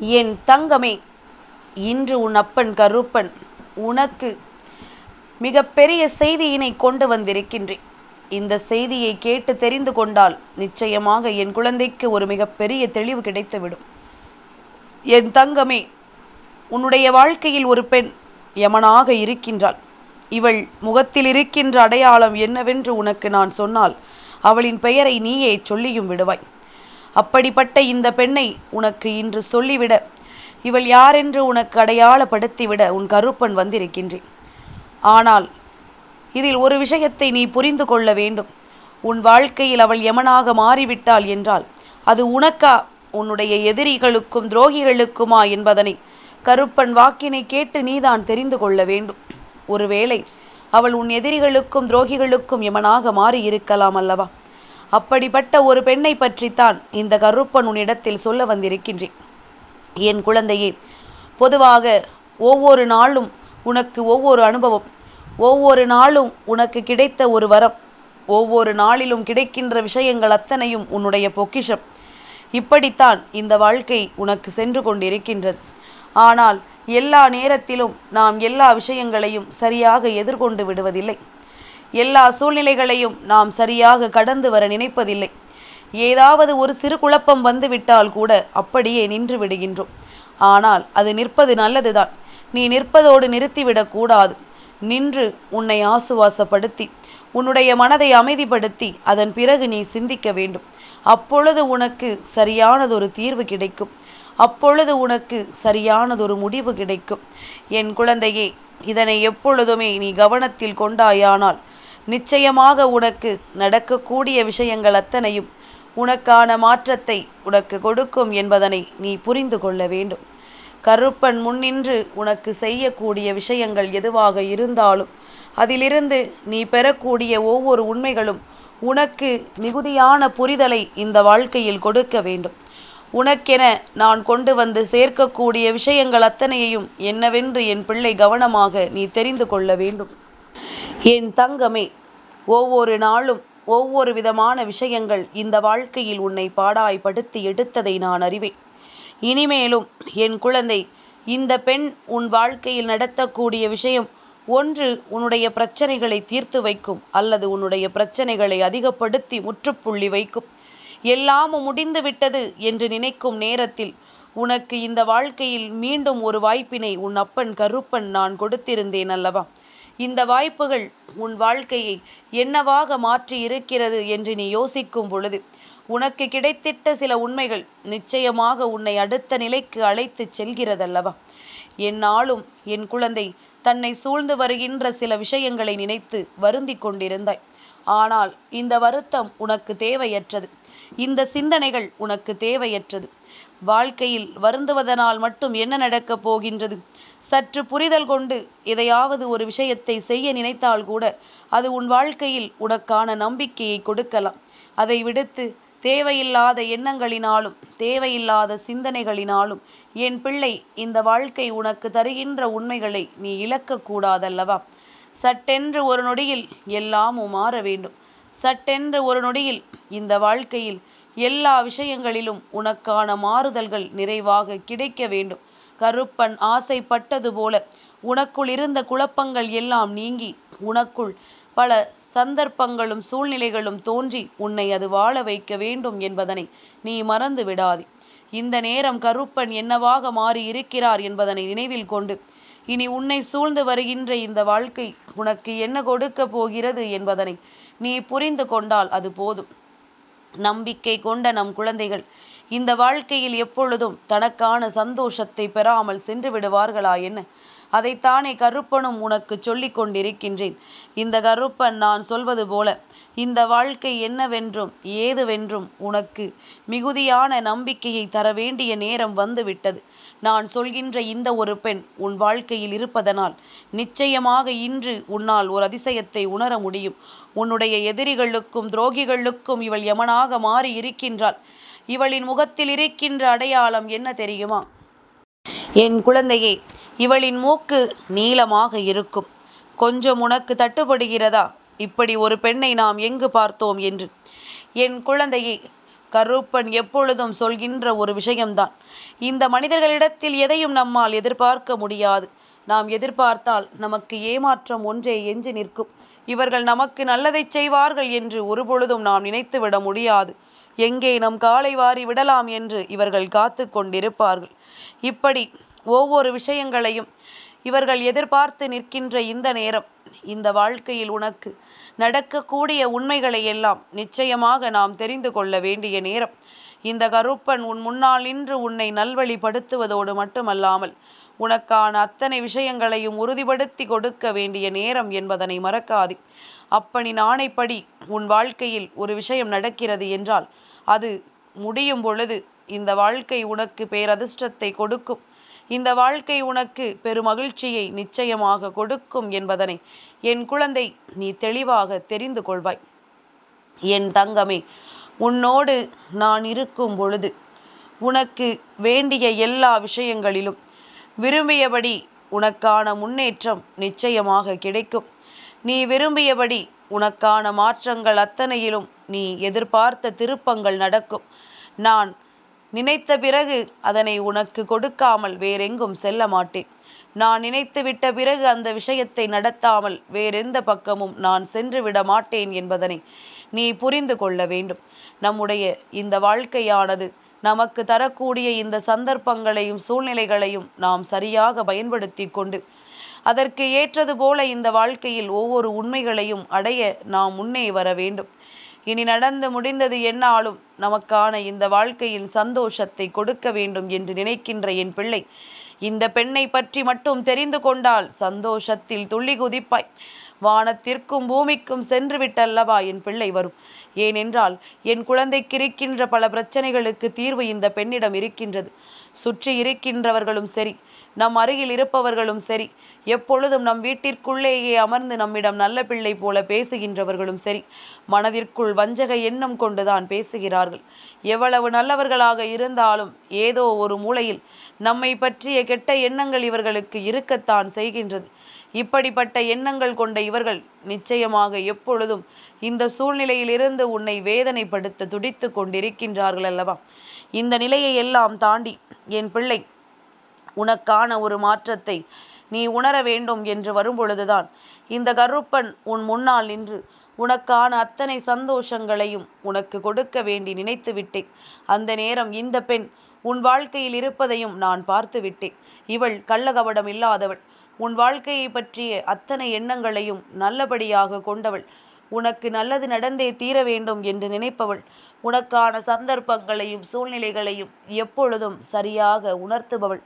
என் தங்கமே இன்று உன் அப்பன் கருப்பன் உனக்கு மிகப்பெரிய செய்தியினை கொண்டு வந்திருக்கின்றேன். இந்த செய்தியை கேட்டு தெரிந்து கொண்டால் நிச்சயமாக என் குழந்தைக்கு ஒரு மிகப்பெரிய தெளிவு கிடைத்துவிடும். என் தங்கமே உன்னுடைய வாழ்க்கையில் ஒரு பெண் யமனாக இருக்கின்றாள். இவள் முகத்தில் இருக்கின்ற அடையாளம் என்னவென்று உனக்கு நான் சொன்னால் அவளின் பெயரை நீயே சொல்லியும் விடுவாய். அப்படிப்பட்ட இந்த பெண்ணை உனக்கு இன்று சொல்லிவிட இவள் யாரென்று உனக்கு அடையாளப்படுத்திவிட உன் கருப்பன் வந்திருக்கின்றேன். ஆனால் இதில் ஒரு விஷயத்தை நீ புரிந்து கொள்ள வேண்டும். உன் வாழ்க்கையில் அவள் எமனாக மாறிவிட்டாள் என்றால் அது உனக்கா? உன்னுடைய எதிரிகளுக்கும் துரோகிகளுக்குமா என்பதனை கருப்பன் வாக்கினை கேட்டு நீதான் தெரிந்து கொள்ள வேண்டும். ஒருவேளை அவள் உன் எதிரிகளுக்கும் துரோகிகளுக்கும் எமனாக மாறி இருக்கலாம் அல்லவா? அப்படிப்பட்ட ஒரு பெண்ணை பற்றித்தான் இந்த கருப்பன் உன்னிடத்தில் சொல்ல வந்திருக்கின்றேன். என் குழந்தையே பொதுவாக ஒவ்வொரு நாளும் உனக்கு ஒவ்வொரு அனுபவம் ஒவ்வொரு நாளும் உனக்கு கிடைத்த ஒரு வரம் ஒவ்வொரு நாளிலும் கிடைக்கின்ற விஷயங்கள் அத்தனையும் உன்னுடைய பொக்கிஷம். இப்படித்தான் இந்த வாழ்க்கை உனக்கு சென்று கொண்டிருக்கின்றது. ஆனால் எல்லா நேரத்திலும் நாம் எல்லா விஷயங்களையும் சரியாக எதிர்கொண்டு விடுவதில்லை. எல்லா சூழ்நிலைகளையும் நாம் சரியாக கடந்து வர நினைப்பதில்லை. ஏதாவது ஒரு சிறு குழப்பம் வந்துவிட்டால் கூட அப்படியே நின்று விடுகின்றோம். ஆனால் அது நிற்பது நல்லதுதான். நீ நிற்பதோடு நிறுத்திவிடக்கூடாது நின்று உன்னை ஆசுவாசப்படுத்தி உன்னுடைய மனதை அமைதிப்படுத்தி அதன் பிறகு நீ சிந்திக்க வேண்டும். அப்பொழுது உனக்கு சரியானதொரு தீர்வு கிடைக்கும். அப்பொழுது உனக்கு சரியானதொரு முடிவு கிடைக்கும். என் குழந்தையே இதனை எப்பொழுதுமே நீ கவனத்தில் கொண்டாயானால் நிச்சயமாக உனக்கு நடக்கக்கூடிய விஷயங்கள் அத்தனையும் உனக்கான மாற்றத்தை உனக்கு கொடுக்கும் என்பதனை நீ புரிந்து கொள்ள வேண்டும். கருப்பன் முன்னின்று உனக்கு செய்யக்கூடிய விஷயங்கள் எதுவாக இருந்தாலும் அதிலிருந்து நீ பெறக்கூடிய ஒவ்வொரு உண்மைகளும் உனக்கு மிகுதியான புரிதலை இந்த வாழ்க்கையில் கொடுக்க வேண்டும். உனக்கென நான் கொண்டு வந்து சேர்க்கக்கூடிய விஷயங்கள் அத்தனையையும் என்னவென்று என் பிள்ளை கவனமாக நீ தெரிந்து கொள்ள வேண்டும். என் தங்கமே ஒவ்வொரு நாளும் ஒவ்வொரு விதமான விஷயங்கள் இந்த வாழ்க்கையில் உன்னை பாடாய்படுத்தி எடுத்ததை நான் அறிவேன். இனிமேலும் என் குழந்தை இந்த பெண் உன் வாழ்க்கையில் நடத்தக்கூடிய விஷயம் ஒன்று உன்னுடைய பிரச்சனைகளை தீர்த்து வைக்கும் அல்லது உன்னுடைய பிரச்சனைகளை அதிகப்படுத்தி முற்றுப்புள்ளி வைக்கும். எல்லாமும் முடிந்து விட்டது என்று நினைக்கும் நேரத்தில் உனக்கு இந்த வாழ்க்கையில் மீண்டும் ஒரு வாய்ப்பினை உன் அப்பன் கருப்பன் நான் கொடுத்திருந்தேன் அல்லவா? இந்த வாய்ப்புகள் உன் வாழ்க்கையை என்னவாக மாற்றி இருக்கிறது என்று நீ யோசிக்கும் பொழுது உனக்கு கிடைத்திட்ட சில உண்மைகள் நிச்சயமாக உன்னை அடுத்த நிலைக்கு அழைத்து செல்கிறதல்லவா? என்னாலும் என் குழந்தை தன்னை சூழ்ந்து வருகின்ற சில விஷயங்களை நினைத்து வருந்தி கொண்டிருந்தாய். ஆனால் இந்த வருத்தம் உனக்கு தேவையற்றது. இந்த சிந்தனைகள் உனக்கு தேவையற்றது. வாழ்க்கையில் வருந்துவதனால் மட்டும் என்ன நடக்கப் போகின்றது? சற்று புரிதல் கொண்டு எதையாவது ஒரு விஷயத்தை செய்ய நினைத்தால் கூட அது உன் வாழ்க்கையில் உனக்கான நம்பிக்கையை கொடுக்கலாம். அதை விடுத்து தேவையில்லாத எண்ணங்களினாலும் தேவையில்லாத சிந்தனைகளினாலும் என் பிள்ளை இந்த வாழ்க்கை உனக்கு தருகின்ற உண்மைகளை நீ இழக்கக்கூடாதல்லவா சட்டென்று ஒரு நொடியில் எல்லாமும் மாற வேண்டும். சட்டென்று ஒரு நொடியில் இந்த வாழ்க்கையில் எல்லா விஷயங்களிலும் உனக்கான மாறுதல்கள் நிறைவாக கிடைக்க வேண்டும். கருப்பன் ஆசைப்பட்டது போல உனக்குள் இருந்த குழப்பங்கள் எல்லாம் நீங்கி உனக்குள் பல சந்தர்ப்பங்களும் சூழ்நிலைகளும் தோன்றி உன்னை அது வாழ வைக்க வேண்டும் என்பதனை நீ மறந்து விடாதே. இந்த நேரம் கருப்பன் என்னவாக மாறி இருக்கிறார் என்பதனை நினைவில் கொண்டு இனி உன்னை சூழ்ந்து வருகின்ற இந்த வாழ்க்கை உனக்கு என்ன கொடுக்க போகிறது என்பதனை நீ புரிந்து கொண்டால் அது போதும். நம்பிக்கை கொண்ட நம் குழந்தைகள். இந்த வாழ்க்கையில் எப்பொழுதும் தனக்கான சந்தோஷத்தை பெறாமல் சென்று விடுவார்களா என்ன? அதைத்தானே கருப்பனும் உனக்கு சொல்லிக் கொண்டிருக்கின்றேன். இந்த கருப்பன் நான் சொல்வது போல இந்த வாழ்க்கை என்னவென்றும் ஏதுவென்றும் உனக்கு மிகுதியான நம்பிக்கையை தர வேண்டிய நேரம் வந்துவிட்டது. நான் சொல்கின்ற இந்த ஒரு பெண் உன் வாழ்க்கையில் இருப்பதனால் நிச்சயமாக இன்று உன்னால் ஒரு அதிசயத்தை உணர முடியும். உன்னுடைய எதிரிகளுக்கும் துரோகிகளுக்கும் இவள் யமனாக மாறி இருக்கின்றாள் இவளின் முகத்தில் இருக்கின்ற அடையாளம் என்ன தெரியுமா? என் குழந்தையே இவளின் மூக்கு நீளமாக இருக்கும். கொஞ்சம் உனக்கு தட்டுப்படுகிறதா? இப்படி ஒரு பெண்ணை நாம் எங்கு பார்த்தோம் என்று. என் குழந்தையே கருப்பன் எப்பொழுதும் சொல்கின்ற ஒரு விஷயம்தான். இந்த மனிதர்களிடத்தில் எதையும் நம்மால் எதிர்பார்க்க முடியாது. நாம் எதிர்பார்த்தால் நமக்கு ஏமாற்றம் ஒன்றே எஞ்சி நிற்கும். இவர்கள் நமக்கு நல்லதை செய்வார்கள் என்று ஒருபொழுதும் நாம் நினைத்துவிட முடியாது. எங்கே நம் காலை வாரி விடலாம் என்று இவர்கள் காத்து கொண்டிருப்பார்கள். இப்படி ஒவ்வொரு விஷயங்களையும் இவர்கள் எதிர்பார்த்து நிற்கின்ற இந்த நேரம் இந்த வாழ்க்கையில் உனக்கு நடக்கக்கூடிய உண்மைகளை எல்லாம் நிச்சயமாக நாம் தெரிந்து கொள்ள வேண்டிய நேரம். இந்த கருப்பன் உன் முன்னால் நின்று உன்னை நல்வழிப்படுத்துவதோடு மட்டுமல்லாமல் உனக்கான அத்தனை விஷயங்களையும் உறுதிப்படுத்தி கொடுக்க வேண்டிய நேரம் என்பதனை மறக்காது. அப்பனின் ஆணைப்படி உன் வாழ்க்கையில் ஒரு விஷயம் நடக்கிறது என்றால் அது முடியும் பொழுது இந்த வாழ்க்கை உனக்கு பேரதிர்ஷ்டத்தை கொடுக்கும். இந்த வாழ்க்கை உனக்கு பெருமகிழ்ச்சியை நிச்சயமாக கொடுக்கும் என்பதனை என் குழந்தை நீ தெளிவாக தெரிந்து கொள்வாய். என் தங்கமே உன்னோடு நான் இருக்கும் பொழுது உனக்கு வேண்டிய எல்லா விஷயங்களிலும் விரும்பியபடி உனக்கான முன்னேற்றம் நிச்சயமாக கிடைக்கும். நீ விரும்பியபடி உனக்கான மாற்றங்கள் அத்தனையிலும் நீ எதிர்பார்த்த திருப்பங்கள் நடக்கும். நான் நினைத்த பிறகு அதனை உனக்கு கொடுக்காமல் வேறெங்கும் செல்ல மாட்டேன். நான் நினைத்து விட்ட பிறகு அந்த விஷயத்தை நடத்தாமல் வேறெந்த பக்கமும் நான் சென்று விட மாட்டேன் என்பதனை நீ புரிந்து கொள்ள வேண்டும். நம்முடைய இந்த வாழ்க்கையானது நமக்கு தரக்கூடிய இந்த சந்தர்ப்பங்களையும் சூழ்நிலைகளையும் நாம் சரியாக பயன்படுத்தி கொண்டு அதற்கு ஏற்றது போல இந்த வாழ்க்கையில் ஒவ்வொரு உண்மைகளையும் அடைய நாம் முன்னே வர வேண்டும். இனி நடந்து முடிந்தது என்னாலும் நமக்கான இந்த வாழ்க்கையில் சந்தோஷத்தை கொடுக்க வேண்டும் என்று நினைக்கின்ற என் பிள்ளை இந்த பெண்ணை பற்றி மட்டும் தெரிந்து கொண்டால் சந்தோஷத்தில் துள்ளி குதிப்பாய். வானத்திற்கும் பூமிக்கும் சென்று விட்டல்லவா என் பிள்ளை வரும். ஏனென்றால் என் குழந்தைக்கு இருக்கின்ற பல பிரச்சனைகளுக்கு தீர்வு இந்த பெண்ணிடம் இருக்கின்றது. சுற்றி இருக்கின்றவர்களும் சரி நம் அருகில் இருப்பவர்களும் சரி எப்பொழுதும் நம் வீட்டிற்குள்ளேயே அமர்ந்து நம்மிடம் நல்ல பிள்ளை போல பேசுகின்றவர்களும் சரி மனதிற்குள் வஞ்சக எண்ணம் கொண்டுதான் பேசுகிறார்கள். எவ்வளவு நல்லவர்களாக இருந்தாலும் ஏதோ ஒரு மூலையில் நம்மை பற்றிய கெட்ட எண்ணங்கள் இவர்களுக்கு இருக்கத்தான் செய்கின்றது. இப்படிப்பட்ட எண்ணங்கள் கொண்ட இவர்கள் நிச்சயமாக எப்பொழுதும் இந்த சூழ்நிலையிலிருந்து உன்னை வேதனைப்படுத்த துடித்து கொண்டிருக்கின்றார்கள் அல்லவா? இந்த நிலையை எல்லாம் தாண்டி என் பிள்ளை உனக்கான ஒரு மாற்றத்தை நீ உணர வேண்டும் என்று வரும்பொழுதுதான் இந்த கருப்பன் உன் முன்னால் நின்று உனக்கான அத்தனை சந்தோஷங்களையும் உனக்கு கொடுக்க வேண்டி நினைத்து விட்டேன். அந்த நேரம் இந்த பெண் உன் வாழ்க்கையில் இருப்பதையும் நான் பார்த்து விட்டேன். இவள் கள்ளகபடம் இல்லாதவள் உன் வாழ்க்கையை பற்றிய அத்தனை எண்ணங்களையும் நல்லபடியாக கொண்டவள். உனக்கு நல்லது நடந்தே தீர வேண்டும் என்று நினைப்பவள். உனக்கான சந்தர்ப்பங்களையும் சூழ்நிலைகளையும் எப்பொழுதும் சரியாக உணர்த்துபவள்.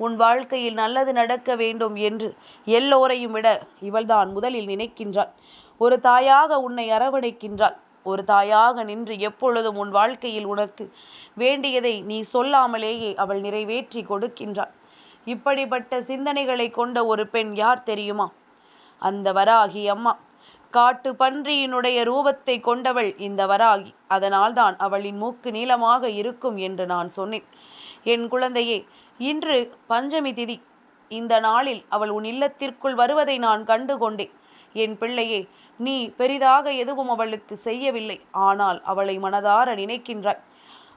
உன் வாழ்க்கையில் நல்லது நடக்க வேண்டும் என்று எல்லோரையும் விட இவள்தான் முதலில் நினைக்கின்றாள். ஒரு தாயாக உன்னை அரவணைக்கின்றாள். ஒரு தாயாக நின்று எப்பொழுதும் உன் வாழ்க்கையில் உனக்கு வேண்டியதை நீ சொல்லாமலேயே அவள் நிறைவேற்றி கொடுக்கின்றாள். இப்படிப்பட்ட சிந்தனைகளை கொண்ட ஒரு பெண் யார் தெரியுமா? அந்த வராகி அம்மா. காட்டு பன்றியினுடைய ரூபத்தை கொண்டவள் இந்த வராகி. அதனால்தான் அவளின் மூக்கு நீளமாக இருக்கும் என்று நான் சொன்னேன். என் குழந்தையே இன்று பஞ்சமி திதி. இந்த நாளில் அவள் உன் இல்லத்திற்குள் வருவதை நான் கண்டு கொண்டேன். என் பிள்ளையே நீ பெரிதாக எதுவும் அவளுக்கு செய்யவில்லை. ஆனால் அவளை மனதார நினைக்கின்றாய்.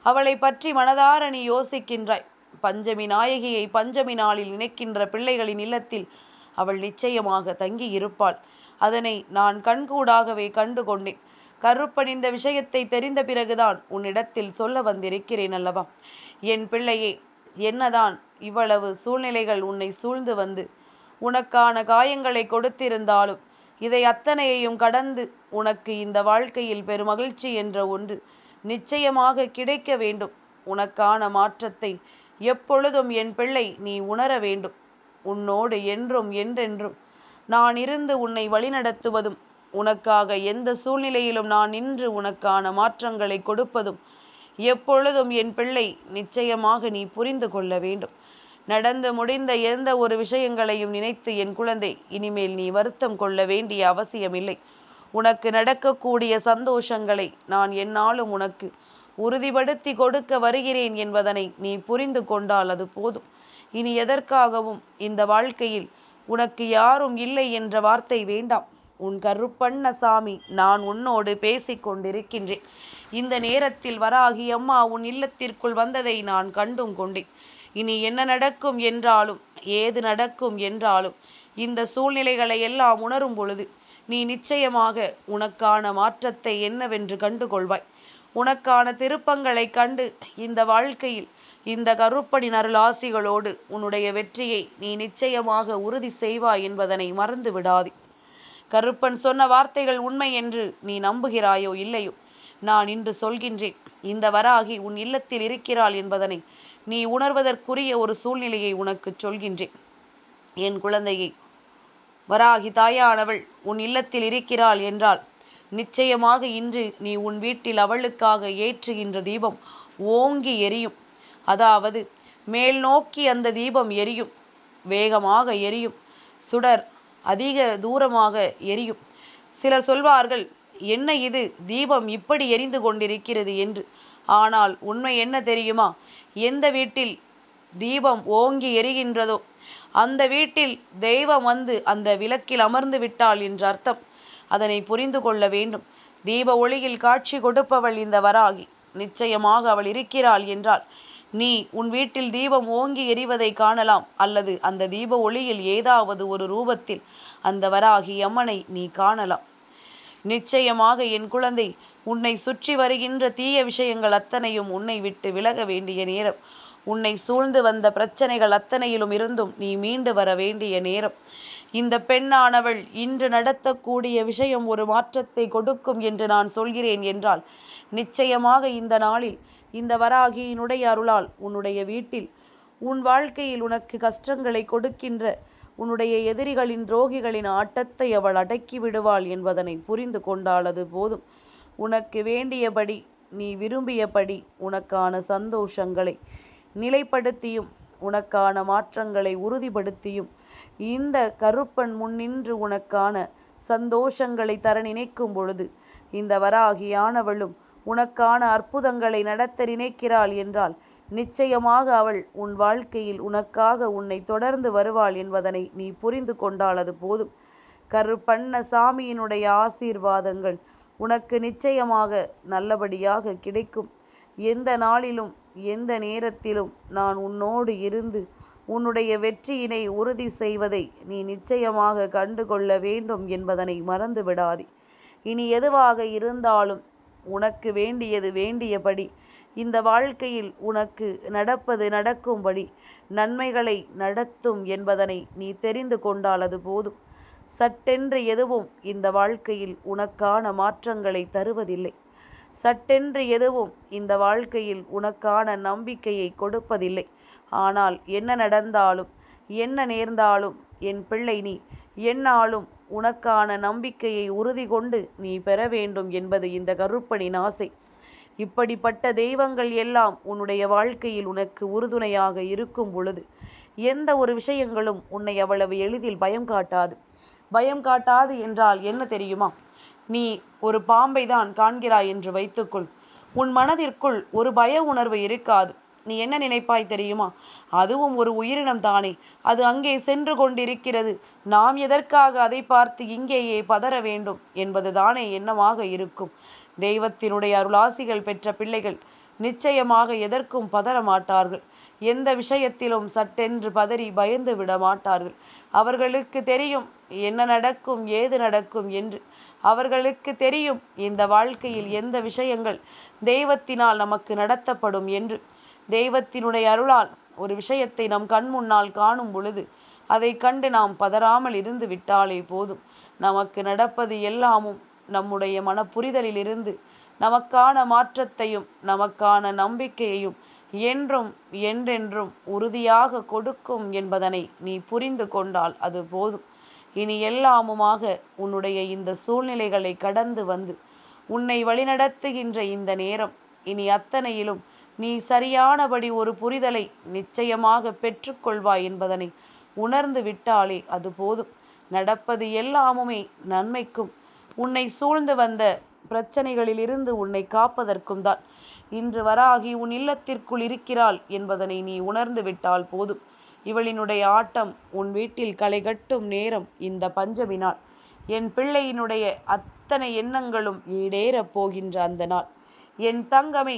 அவளை பற்றி மனதார நீ யோசிக்கின்றாய். பஞ்சமி நாயகியை பஞ்சமி நாளில் நினைக்கின்ற பிள்ளைகளின் இல்லத்தில் அவள் நிச்சயமாக தங்கி இருப்பாள் அதனை நான் கண்கூடாகவே கண்டு கொண்டேன் கருப்பன் இந்த விஷயத்தை தெரிந்த பிறகுதான் உன்னிடத்தில் சொல்ல வந்திருக்கிறேன் அல்லவா? என் பிள்ளையே என்னதான் இவ்வளவு சூழ்நிலைகள் உன்னை சூழ்ந்து வந்து உனக்கான காயங்களை கொடுத்திருந்தாலும் இதை அத்தனையையும் கடந்து உனக்கு இந்த வாழ்க்கையில் பெருமகிழ்ச்சி என்ற ஒன்று நிச்சயமாக கிடைக்க வேண்டும். உனக்கான மாற்றத்தை எப்பொழுதும் என் பிள்ளை நீ உணர வேண்டும். உன்னோடு என்றும் என்றென்றும். நான் இருந்து உன்னை வழிநடத்துவதும் உனக்காக எந்த சூழ்நிலையிலும் நான் நின்று உனக்கான மாற்றங்களை கொடுப்பதும் எப்பொழுதும் என் பிள்ளை நிச்சயமாக நீ புரிந்து கொள்ள வேண்டும். நடந்து முடிந்த எந்த ஒரு விஷயங்களையும் நினைத்து என் குழந்தை இனிமேல் நீ வருத்தம் கொள்ள வேண்டிய அவசியமில்லை. உனக்கு நடக்கக்கூடிய சந்தோஷங்களை நான் என்னாலும் உனக்கு உறுதிப்படுத்தி கொடுக்க வருகிறேன் என்பதனை நீ புரிந்து கொண்டால் அது போதும். இனி எதற்காகவும் இந்த வாழ்க்கையில் உனக்கு யாரும் இல்லை என்ற வார்த்தை வேண்டாம். உன் கருப்பண்ணசாமி நான் உன்னோடு பேசிக் கொண்டிருக்கின்றேன். இந்த நேரத்தில் வராகி அம்மா உன் இல்லத்திற்குள் வந்ததை நான் கண்டும் கொண்டேன். இனி என்ன நடக்கும் என்றாலும் ஏது நடக்கும் என்றாலும் இந்த சூழ்நிலைகளை எல்லாம் உணரும் பொழுது நீ நிச்சயமாக உனக்கான மாற்றத்தை என்னவென்று கண்டுகொள்வாய். உனக்கான திருப்பங்களை கண்டு இந்த வாழ்க்கையில் இந்த கருப்பனின் அருளாசிகளோடு உன்னுடைய வெற்றியை நீ நிச்சயமாக உறுதி செய்வாய் என்பதனை மறந்து விடாதே. கருப்பன் சொன்ன வார்த்தைகள் உண்மை என்று நீ நம்புகிறாயோ இல்லையோ? நான் இன்று சொல்கின்றேன் இந்த வராகி உன் இல்லத்தில் இருக்கிறாள் என்பதனை நீ உணர்வதற்குரிய ஒரு சூழ்நிலையை உனக்கு சொல்கின்றேன். என் குழந்தையை வராகி தாயானவள் உன் இல்லத்தில் இருக்கிறாள் என்றால் நிச்சயமாக இன்று நீ உன் வீட்டில் அவளுக்காக ஏற்றுகின்ற தீபம் ஓங்கி எரியும். அதாவது மேல் நோக்கி அந்த தீபம் எரியும். வேகமாக எரியும். சுடர் அதிக தூரமாக எரியும். சிலர் சொல்வார்கள் என்ன இது? தீபம் இப்படி எரிந்து கொண்டிருக்கிறது என்று. ஆனால் உண்மை என்ன தெரியுமா? எந்த வீட்டில் தீபம் ஓங்கி எரிகின்றதோ அந்த வீட்டில் தெய்வம் வந்து அந்த விளக்கில் அமர்ந்து விட்டாள் என்று அர்த்தம். அதனை புரிந்து கொள்ள வேண்டும். தீப ஒளியில் காட்சி கொடுப்பவள் இந்த வராகி. நிச்சயமாக அவள் இருக்கிறாள் என்றால் நீ உன் வீட்டில் தீபம் ஓங்கி எரிவதை காணலாம். அல்லது அந்த தீப ஒளியில் ஏதாவது ஒரு ரூபத்தில் அந்த வராகி அம்மனை நீ காணலாம். நிச்சயமாக என் குழந்தை உன்னை சுற்றி வருகின்ற தீய விஷயங்கள் அத்தனையும் உன்னை விட்டு விலக வேண்டிய நேரம். உன்னை சூழ்ந்து வந்த பிரச்சனைகள் அத்தனையிலும் இருந்தும் நீ மீண்டு வர வேண்டிய நேரம். இந்த பெண்ணானவள் இன்று நடத்தக்கூடிய விஷயம் ஒரு மாற்றத்தை கொடுக்கும் என்று நான் சொல்கிறேன் என்றால் நிச்சயமாக இந்த நாளில் இந்த வராகியினுடைய அருளால் உன்னுடைய வீட்டில் உன் வாழ்க்கையில் உனக்கு கஷ்டங்களை கொடுக்கின்ற உன்னுடைய எதிரிகளின் துரோகிகளின் ஆட்டத்தை அவள் அடக்கி விடுவாள் என்பதனை புரிந்து கொண்டாளது போதும். உனக்கு வேண்டியபடி நீ விரும்பியபடி உனக்கான சந்தோஷங்களை நிலைப்படுத்தியும் உனக்கான மாற்றங்களை உறுதிப்படுத்தியும் இந்த கருப்பன் முன்னின்று உனக்கான சந்தோஷங்களை தர நினைக்கும் பொழுது இந்த வராகியானவளும் உனக்கான அற்புதங்களை நடத்த நினைக்கிறாள் என்றால் நிச்சயமாக அவள் உன் வாழ்க்கையில் உனக்காக உன்னை தொடர்ந்து வருவாள் என்பதனை நீ புரிந்து கொண்டால் அது போதும். கருப்பண்ண சாமியினுடைய ஆசீர்வாதங்கள் உனக்கு நிச்சயமாக நல்லபடியாக கிடைக்கும். எந்த நாளிலும் எந்த நேரத்திலும் நான் உன்னோடு இருந்து உன்னுடைய வெற்றியினை உறுதி செய்வதை நீ நிச்சயமாக கண்டுகொள்ள வேண்டும் என்பதனை மறந்து விடாதே. இனி எதுவாக இருந்தாலும் உனக்கு வேண்டியது வேண்டியபடி இந்த வாழ்க்கையில் உனக்கு நடப்பது நடக்கும்படி நன்மைகளை நடத்தும் என்பதனை நீ தெரிந்து கொண்டால் அது போதும். சட்டென்று எதுவும் இந்த வாழ்க்கையில் உனக்கான மாற்றங்களை தருவதில்லை. சட்டென்று எதுவும் இந்த வாழ்க்கையில் உனக்கான நம்பிக்கையை கொடுப்பதில்லை. ஆனால் என்ன நடந்தாலும் என்ன நேர்ந்தாலும் என் பிள்ளை நீ என்னாலும் உனக்கான நம்பிக்கையை உறுதி கொண்டு நீ பெற வேண்டும் என்பது இந்த கருப்பனின் ஆசை. இப்படிப்பட்ட தெய்வங்கள் எல்லாம் உன்னுடைய வாழ்க்கையில் உனக்கு உறுதுணையாக இருக்கும் பொழுது எந்த ஒரு விஷயங்களும் உன்னை அவ்வளவு எளிதில் பயம் காட்டாது. பயம் காட்டாது என்றால் என்ன தெரியுமா? நீ ஒரு பாம்பை தான் காண்கிறாய் என்று வைத்துக்கொள். உன் மனதிற்குள் ஒரு பய உணர்வு இருக்காது. நீ என்ன நினைப்பாய் தெரியுமா? அதுவும் ஒரு உயிரினம் தானே. அது அங்கே சென்று கொண்டிருக்கிறது. நாம் எதற்காக அதை பார்த்து இங்கேயே பதற வேண்டும் என்பது தானே எண்ணமாக இருக்கும். தெய்வத்தினுடைய அருளாசிகள் பெற்ற பிள்ளைகள் நிச்சயமாக எதற்கும் பதற மாட்டார்கள். எந்த விஷயத்திலும் சட்டென்று பதறி பயந்து விட மாட்டார்கள். அவர்களுக்கு தெரியும் என்ன நடக்கும் ஏது நடக்கும் என்று. அவர்களுக்கு தெரியும் இந்த வாழ்க்கையில் எந்த விஷயங்கள் தெய்வத்தினால் நமக்கு நடத்தப்படும் என்று. தெய்வத்தினுடைய அருளால் ஒரு விஷயத்தை நம் கண் முன்னால் காணும் பொழுது அதை கண்டு நாம் பதறாமல் இருந்து விட்டாலே போதும். நமக்கு நடப்பது எல்லாமும் நம்முடைய மனப்புரிதலிலிருந்து நமக்கான மாற்றத்தையும் நமக்கான நம்பிக்கையையும் என்றும் என்றென்றும் உறுதியாக கொடுக்கும் என்பதனை நீ புரிந்து கொண்டால் அது போதும். இனி எல்லாமுமாக உன்னுடைய இந்த சூழ்நிலைகளை கடந்து வந்து உன்னை வழிநடத்துகின்ற இந்த நேரம் இனி அத்தனையிலும் நீ சரியானபடி ஒரு புரிதலை நிச்சயமாக பெற்றுக்கொள்வாய் என்பதனை உணர்ந்து விட்டாலே அது போதும். நடப்பது எல்லாமுமே நன்மைக்கும். உன்னை சூழ்ந்து வந்த பிரச்சனைகளிலிருந்து உன்னை காப்பதற்கும் தான். இன்று வராகி உன் இல்லத்திற்குள் இருக்கிறாள் என்பதனை நீ உணர்ந்து விட்டால் போதும். இவளினுடைய ஆட்டம் உன் வீட்டில் களைகட்டும் நேரம் இந்த பஞ்சமி நாள் என் பிள்ளையினுடைய அத்தனை எண்ணங்களும் ஈடேறப் போகின்ற அந்த நாள். என் தங்கமே